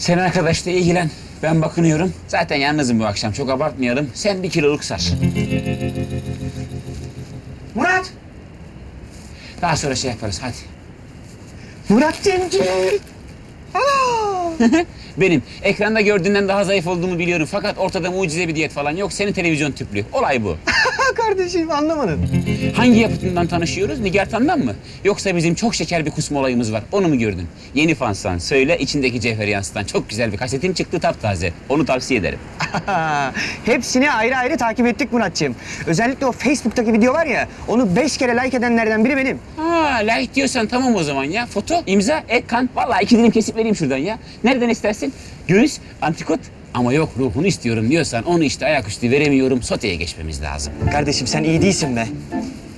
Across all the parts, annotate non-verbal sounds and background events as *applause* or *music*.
Sen arkadaşla ilgilen. Ben bakınıyorum. Zaten yalnızım bu akşam. Çok abartmayalım. Sen bir kiloluk sar. Murat! Daha sonra şey yaparız hadi. Murat Cemcir! *laughs* Benim ekranda gördüğünden daha zayıf olduğumu biliyorum. Fakat ortada mucize bir diyet falan yok. Senin televizyon tüplü. Olay bu. Kardeşim anlamadım. Hangi yapıtından tanışıyoruz? Nigertan'dan mı? Yoksa bizim çok şeker bir kusma olayımız var. Onu mu gördün? Yeni fansan. Söyle içindeki cevheri yansıtan çok güzel bir kasetim çıktı taptaze. Onu tavsiye ederim. *laughs* Hepsini ayrı ayrı takip ettik Muratcığım. Özellikle o Facebook'taki video var ya, onu beş kere like edenlerden biri benim. Ha like diyorsan tamam o zaman ya. Foto, imza, ekran. Vallahi iki dilim kesip vereyim şuradan ya. Nereden istersin? Göğüs, antrikot. Ama yok ruhunu istiyorum diyorsan onu işte ayaküstü veremiyorum. Soteye geçmemiz lazım. Kardeşim sen iyi değilsin be.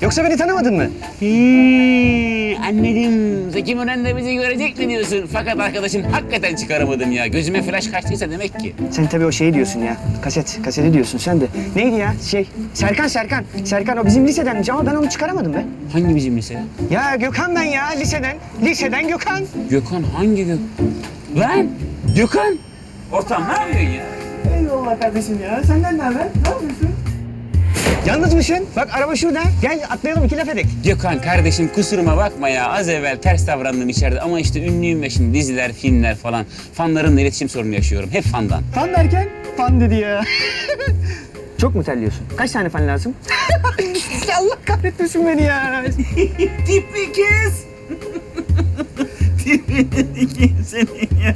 Yoksa beni tanımadın mı? Hmm, anladım. Zeki Müren de bizi görecek mi diyorsun? Fakat arkadaşım hakikaten çıkaramadım ya. Gözüme flash kaçtıysa demek ki. Sen tabii o şeyi diyorsun ya. Kaset, kaseti diyorsun sen de. Neydi ya? Şey, Serkan Serkan. Serkan o bizim lisedenmiş ama ben onu çıkaramadım be. Hangi bizim lise? Ya Gökhan ben ya liseden. Liseden Gökhan. Gökhan hangi Gök? Lan Gökhan. Ortam ne yapıyorsun ya? Eyvallah kardeşim ya. Senden ne haber? Ne yapıyorsun? Yalnız mısın? Bak araba şurada. Gel atlayalım iki laf edek. Gökhan kardeşim kusuruma bakma ya. Az evvel ters davrandım içeride ama işte ünlüyüm ve şimdi diziler, filmler falan. Fanlarımla iletişim sorunu yaşıyorum. Hep fandan. Fan derken? Fan dedi ya. *laughs* Çok mu terliyorsun? Kaç tane fan lazım? *laughs* Allah kahretmesin beni ya. *laughs* Tipi kız. Tipi seni ya.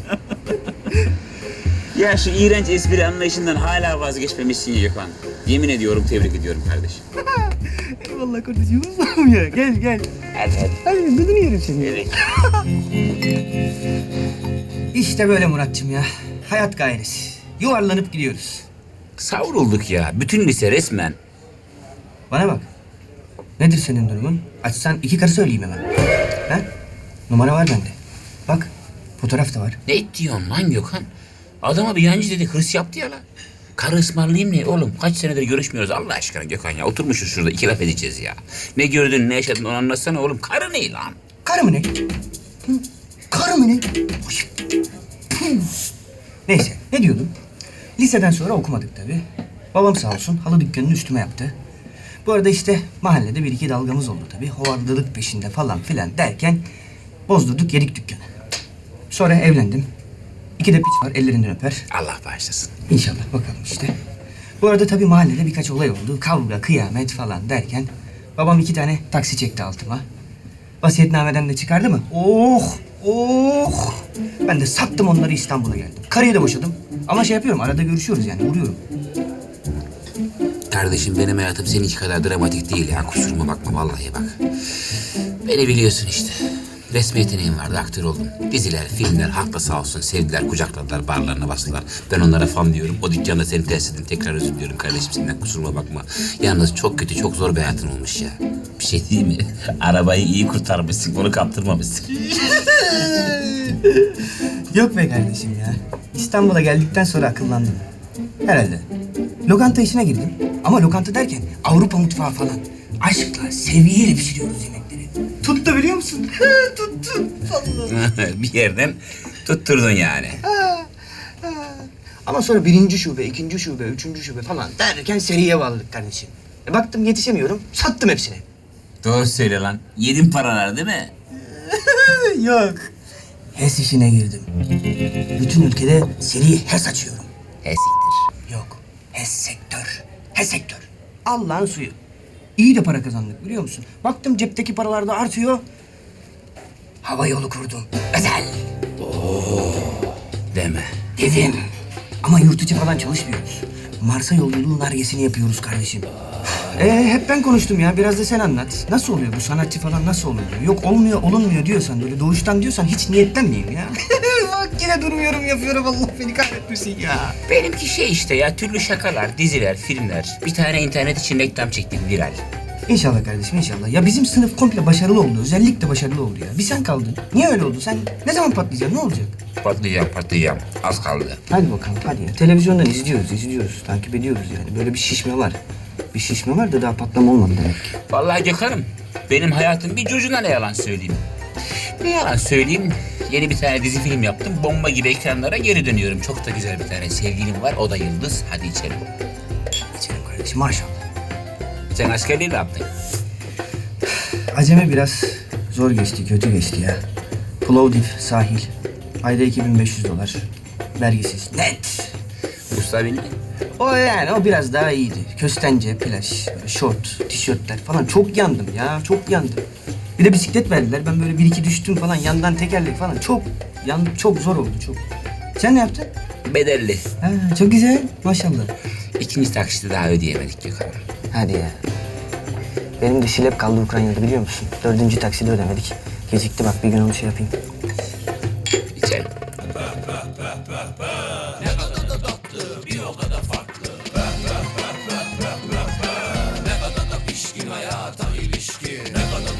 Ya şu iğrenç espri anlayışından hala vazgeçmemişsin Gökhan. Yemin ediyorum tebrik ediyorum kardeşim. *laughs* Eyvallah kardeşim. Allah'ım ya. Gel gel. Hadi hadi. Hadi dudunu yerim seni. Evet. *laughs* İşte böyle Muratçım ya. Hayat gayresi. Yuvarlanıp gidiyoruz. Savrulduk ya. Bütün lise resmen. Bana bak. Nedir senin durumun? Açsan iki karı söyleyeyim hemen. Ha? Numara var bende. Bak. Fotoğraf da var. Ne diyorsun lan Gökhan? Adama bir yancı dedi hırs yaptı ya lan. Karı ısmarlayayım ne oğlum? Kaç senedir görüşmüyoruz Allah aşkına Gökhan ya. Oturmuşuz şurada iki laf edeceğiz ya. Ne gördün ne yaşadın onu anlatsana oğlum. Karı ne lan? Karı mı ne? Karı mı ne? Neyse ne diyordum? Liseden sonra okumadık tabii. Babam sağ olsun halı dükkanını üstüme yaptı. Bu arada işte mahallede bir iki dalgamız oldu tabii. Hovardılık peşinde falan filan derken bozdurduk yedik dükkanı. Sonra evlendim. İki de piç var ellerinden öper. Allah bağışlasın. İnşallah bakalım işte. Bu arada tabii mahallede birkaç olay oldu. Kavga, kıyamet falan derken babam iki tane taksi çekti altıma. Vasiyetnameden de çıkardı mı? Oh! Oh! Ben de sattım onları İstanbul'a geldim. Karıyı da boşadım. Ama şey yapıyorum arada görüşüyoruz yani uğruyorum. Kardeşim benim hayatım seninki kadar dramatik değil ya. Kusuruma bakma vallahi bak. Beni biliyorsun işte. Resmi yeteneğim vardı, aktör oldum. Diziler, filmler, halk da sağ olsun sevdiler, kucakladılar, barlarına bastılar. Ben onlara fan diyorum. O dükkanda seni ters ettim. Tekrar özür diliyorum kardeşim senden kusuruma bakma. Yalnız çok kötü, çok zor bir hayatın olmuş ya. Bir şey değil mi? *laughs* Arabayı iyi kurtarmışsın, onu kaptırmamışsın. *laughs* Yok be kardeşim ya. İstanbul'a geldikten sonra akıllandım. Herhalde. Lokanta işine girdim. Ama lokanta derken Avrupa mutfağı falan. Aşkla, sevgiyle pişiriyoruz yemekleri. Tuttu biliyor musun? *laughs* Tuttu. *laughs* Bir yerden tutturdun yani. Ama sonra birinci şube, ikinci şube, üçüncü şube falan derken seriye bağladık kardeşim. E baktım yetişemiyorum, sattım hepsini. Doğru söyle lan. Yedin paralar değil mi? *laughs* Yok. HES işine girdim. Bütün ülkede seri HES açıyorum. He siktir. Yok. HES sektör. HES sektör. Allah'ın suyu. İyi de para kazandık biliyor musun? Baktım cepteki paralar da artıyor. Hava yolu kurdum. Özel. Deme. Dedim. Ama yurt içi falan çalışmıyoruz. Mars'a yolculuğun argesini yapıyoruz kardeşim. Ee, hep ben konuştum ya. Biraz da sen anlat. Nasıl oluyor bu sanatçı falan nasıl oluyor? Yok olmuyor, olunmuyor diyorsan böyle doğuştan diyorsan hiç niyetlenmeyeyim ya. *laughs* Bak yine durmuyorum yapıyorum Allah beni kahretmesin ya. Benimki şey işte ya türlü şakalar, diziler, filmler. Bir tane internet için reklam çektim viral. İnşallah kardeşim inşallah. Ya bizim sınıf komple başarılı oldu. Özellikle başarılı oldu ya. Bir sen kaldın. Niye öyle oldu? Sen ne zaman patlayacaksın? Ne olacak? Patlayacağım patlayacağım. Az kaldı. Hadi bakalım hadi ya. Televizyondan izliyoruz, izliyoruz. Takip ediyoruz yani. Böyle bir şişme var. Bir şişme var da daha patlama olmadı demek ki. Vallahi Gökhan'ım benim hayatım bir curcuna ne yalan söyleyeyim. Ne yalan söyleyeyim. Yeni bir tane dizi film yaptım. Bomba gibi ekranlara geri dönüyorum. Çok da güzel bir tane sevgilim var. O da Yıldız. Hadi içelim. İçerim kardeşim maşallah. Sen askerliği ne yaptın? Aceme biraz zor geçti, kötü geçti ya. Plovdiv, sahil. Ayda 2500 dolar. Vergisiz. Net. Mustafa Bilgi. O yani o biraz daha iyiydi. Köstence, plaj, böyle şort, tişörtler falan. Çok yandım ya, çok yandım. Bir de bisiklet verdiler. Ben böyle bir iki düştüm falan. Yandan tekerlek falan. Çok yandım. Çok zor oldu çok. Sen ne yaptın? Bedelli. Ha, çok güzel. Maşallah. İkinci taksiti daha ödeyemedik Gökhan. Hadi ya. Benim de silep kaldı Ukrayna'da biliyor musun? Dördüncü taksidi ödemedik. Gecikti bak bir gün onu şey yapayım.